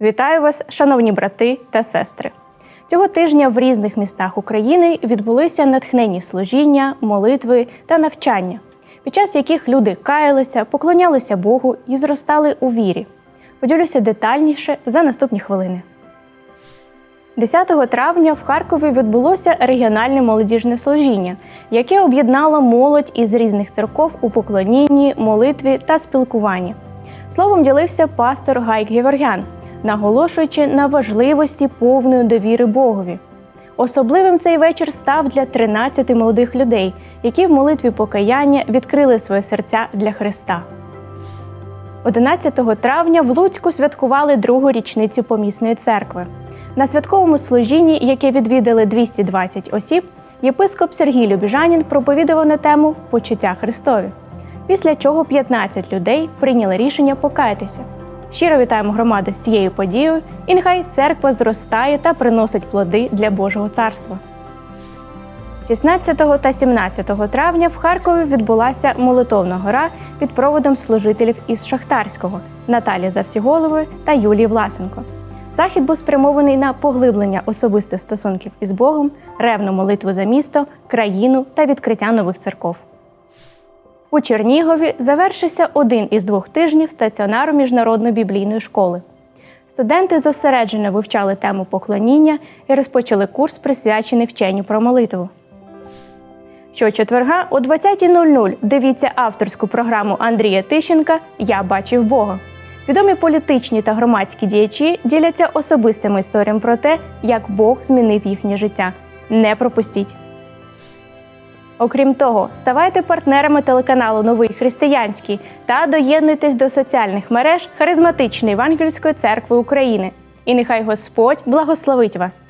Вітаю вас, шановні брати та сестри. Цього тижня в різних містах України відбулися натхненні служіння, молитви та навчання, під час яких люди каялися, поклонялися Богу і зростали у вірі. Поділюся детальніше за наступні хвилини. 10 травня в Харкові відбулося регіональне молодіжне служіння, яке об'єднало молодь із різних церков у поклонінні, молитві та спілкуванні. Словом ділився пастор Гайк Геворгян, наголошуючи на важливості повної довіри Богові. Особливим цей вечір став для 13 молодих людей, які в молитві покаяння відкрили свої серця для Христа. 11 травня в Луцьку святкували другу річницю помісної церкви. На святковому служінні, яке відвідали 220 осіб, єпископ Сергій Любіжанін проповідував на тему почуття Христові. Після чого 15 людей прийняли рішення покаятися. Щиро вітаємо громаду з цією подією, і нехай церква зростає та приносить плоди для Божого царства. 16 та 17 травня в Харкові відбулася молитовна гора під проводом служителів із Шахтарського Наталі Завсіголової та Юлії Власенко. Захід був спрямований на поглиблення особистих стосунків із Богом, ревну молитву за місто, країну та відкриття нових церков. У Чернігові завершився один із двох тижнів стаціонару міжнародної біблійної школи. Студенти зосереджено вивчали тему поклоніння і розпочали курс, присвячений вченню про молитву. Щочетверга о 20.00 дивіться авторську програму Андрія Тищенка Я бачив Бога. Відомі політичні та громадські діячі діляться особистими історіями про те, як Бог змінив їхнє життя. Не пропустіть. Окрім того, ставайте партнерами телеканалу Новий Християнський та доєднуйтесь до соціальних мереж харизматичної Евангельської церкви України. І нехай Господь благословить вас!